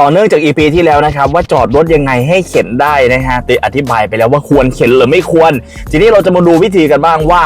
ต่อเนื่องจาก EP ที่แล้วนะครับ ว่าจอดรถยังไงให้เข็นได้นะฮะติอธิบายไปแล้วว่าควรเข็นหรือไม่ควร ทีนี้เราจะมาดูวิธีกันบ้างว่า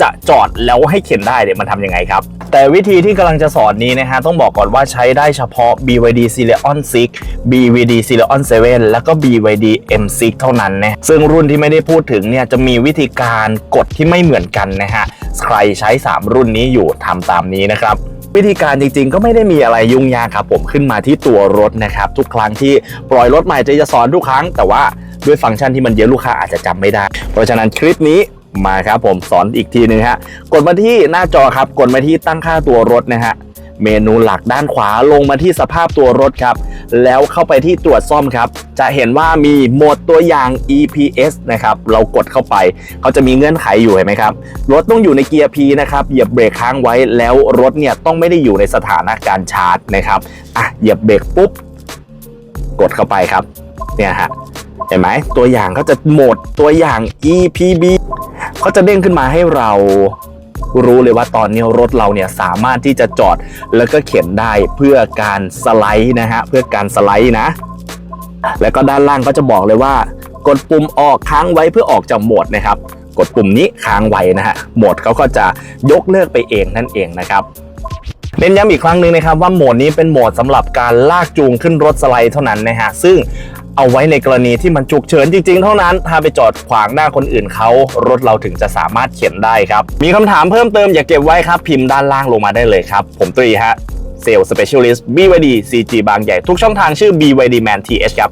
จะจอดแล้วให้เข็นได้เนี่ยมันทำยังไงครับ แต่วิธีที่กำลังจะสอนนี้นะฮะต้องบอกก่อนว่าใช้ได้เฉพาะ BYD Celeon 6 BYD Celeon 7 แล้วก็ BYD M6 เท่านั้นนะซึ่งรุ่นที่ไม่ได้พูดถึงเนี่ยจะมีวิธีการกดที่ไม่เหมือนกันนะฮะใครใช้ 3 รุ่นนี้อยู่ทำตามนี้นะครับ วิธีการจริงๆ ก็ไม่ได้มีอะไรยุ่งยากครับผมขึ้นมาที่ตัวรถนะครับ ทุกครั้งที่ปล่อยรถใหม่จะจะสอนทุกครั้ง แต่ว่าด้วยฟังก์ชันที่มันเยอะลูกค้าอาจจะจำไม่ได้ เพราะฉะนั้นคลิปนี้มาครับผมสอนอีกทีหนึงฮะกดมาที่หน้าจอครับกดมาที่ตั้งค่าตัวรถนะฮะ เมนูหลักด้านขวาลงมาที่สภาพตัวรถครับ แล้วเข้าไปที่ตรวจซ่อมครับ จะเห็นว่ามีโหมดตัวอย่าง EPS นะครับ เรากดเข้าไปเขาจะมีเงื่อนไขอยู่เห็นไหมครับ รถต้องอยู่ในเกียร์ P นะครับเหยียบเบรกค้างไว้แล้วรถเนี่ยต้องไม่ได้อยู่ในสถานะการชาร์จนะครับอะเหยียบเบรกปุ๊บกดเข้าไปครับ เนี่ยฮะเห็นไหมตัวอย่างเขาจะโหมดตัวอย่าง EPB เขาจะเด้งขึ้นมาให้เรา รู้เลยว่าตอนนี้รถเราเนี่ยสามารถที่จะจอดแล้วก็เข็นได้เพื่อการสไลด์นะฮะเพื่อการสไลด์นะ แล้วก็ด้านล่างก็จะบอกเลยว่า กดปุ่มออกค้างไว้เพื่อออกจากโหมดนะครับ กดปุ่มนี้ค้างไว้นะฮะโหมดเขาก็จะยกเลิกไปเองนั่นเองนะครับเน้นย้ำอีกครั้งหนึ่งนะครับว่าโหมดนี้เป็นโหมดสำหรับการลากจูงขึ้นรถสไลด์เท่านั้นนะฮะซึ่ง เอาไว้ในกรณีที่มันฉุกเฉินจริงๆ เท่านั้น ถ้าไปจอดขวางหน้าคนอื่นเขารถเราถึงจะสามารถเขียนได้ครับ มีคำถามเพิ่มเติมอย่าเก็บไว้ครับ พิมพ์ด้านล่างลงมาได้เลยครับ ผมตรีฮะเซลล์สเปเชียลิสต์ BYD CG บางใหญ่ทุกช่องทางชื่อ BYD Man TH ครับ